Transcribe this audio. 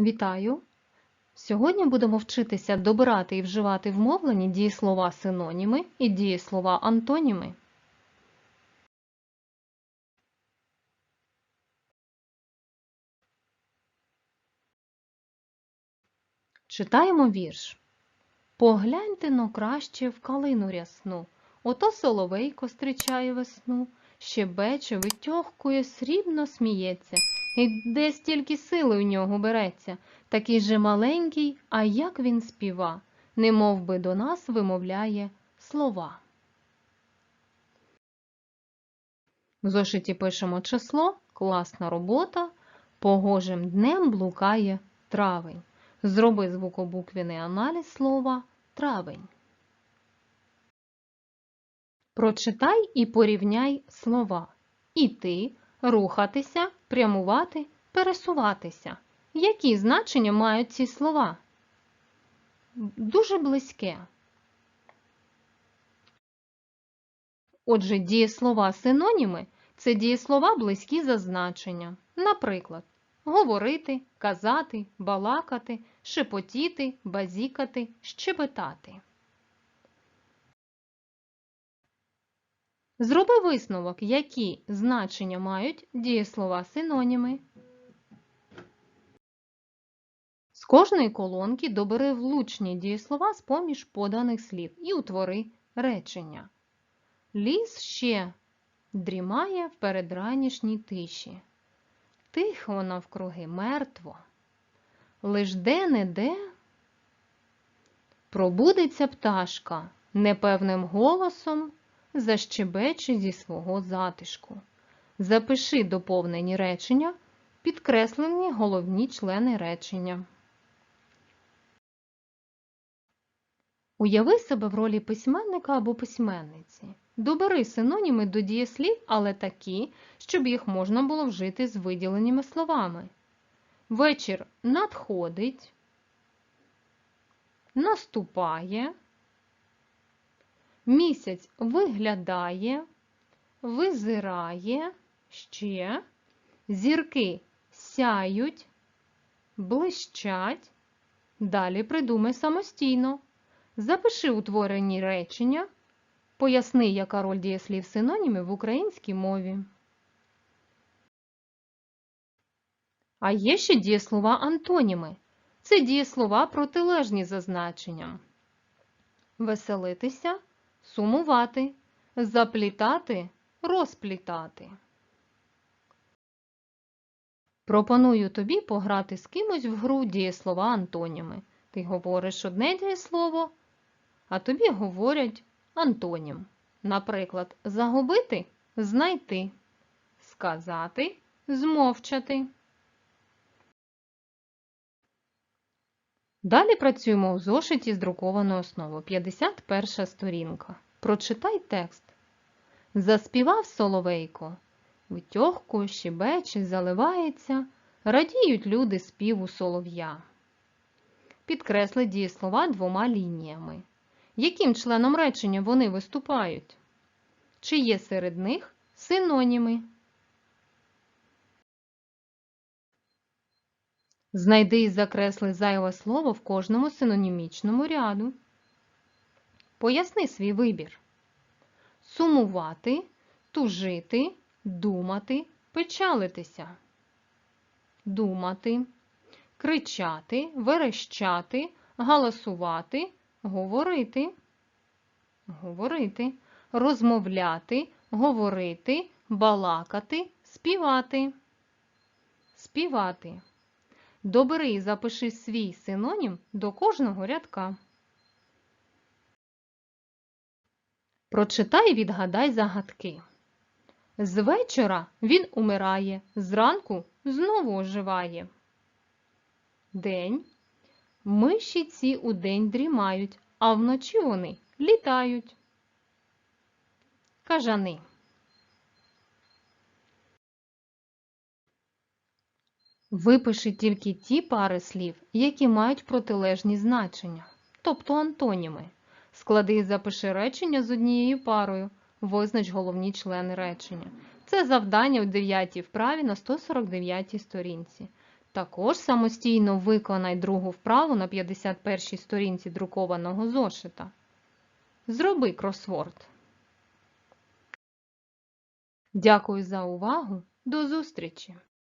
Вітаю! Сьогодні будемо вчитися добирати і вживати в мовленні дієслова синоніми і дієслова антоніми. Читаємо вірш. Погляньте но краще в калину рясну, ото соловейко зустрічає весну, щебече, витьохкує, срібно сміється, і де стільки сили в нього береться, такий же маленький, а як він співа, немов би до нас вимовляє слова. В зошиті пишемо число, класна робота, погожим днем блукає травень. Зроби звукобуквіний аналіз слова травень. Прочитай і порівняй слова. Іти, рухатися, прямувати, пересуватися. Які значення мають ці слова? Дуже близьке. Отже, дієслова синоніми це дієслова близькі за значенням. Наприклад, говорити, казати, балакати, шепотіти, базікати, щебетати. Зроби висновок, які значення мають дієслова синоніми. З кожної колонки добери влучні дієслова з поміж поданих слів і утвори речення. Ліс ще дрімає в передранішній тиші. Тихо навкруги мертво. Лиш де-не-де пробудеться пташка непевним голосом защебече зі свого затишку. Запиши доповнені речення, підкреслені головні члени речення. Уяви себе в ролі письменника або письменниці. Добери синоніми до дієслів, але такі, щоб їх можна було вжити з виділеними словами. Вечір надходить, наступає, місяць виглядає, визирає ще, зірки сяють, блищать. Далі придумай самостійно. Запиши утворені речення. Поясни, яка роль дієслів синонімів в українській мові. А є ще дієслова антоніми. Це дієслова протилежні за значенням. Веселитися, сумувати, заплітати, розплітати. Пропоную тобі пограти з кимось в гру дієслова антоніми. Ти говориш одне дієслово, а тобі говорять антонім. Наприклад, загубити знайти, сказати змовчати. Далі працюємо у зошиті з друкованою основою. 51 сторінка. Прочитай текст. Заспівав соловейко. Витьохкує, щебече, заливається, радіють люди співу солов'я. Підкресли дієслова двома лініями. Яким членом речення вони виступають? Чи є серед них синоніми? Знайди і закресли зайве слово в кожному синонімічному ряду. Поясни свій вибір. Сумувати, тужити, думати, печалитися. Думати, кричати, верещати, галасувати, говорити, говорити, розмовляти, говорити, балакати, співати. Співати. Добери і запиши свій синонім до кожного рядка. Прочитай і відгадай загадки. З вечора він умирає, зранку знову оживає. День. Миші ці удень дрімають, а вночі вони літають. Кажани. Випиши тільки ті пари слів, які мають протилежні значення, тобто антоніми. Склади і запиши речення з однією парою. Визнач головні члени речення. Це завдання у 9 вправі на 149 сторінці. Також самостійно виконай другу вправу на 51 сторінці друкованого зошита. Зроби кросворд. Дякую за увагу. До зустрічі!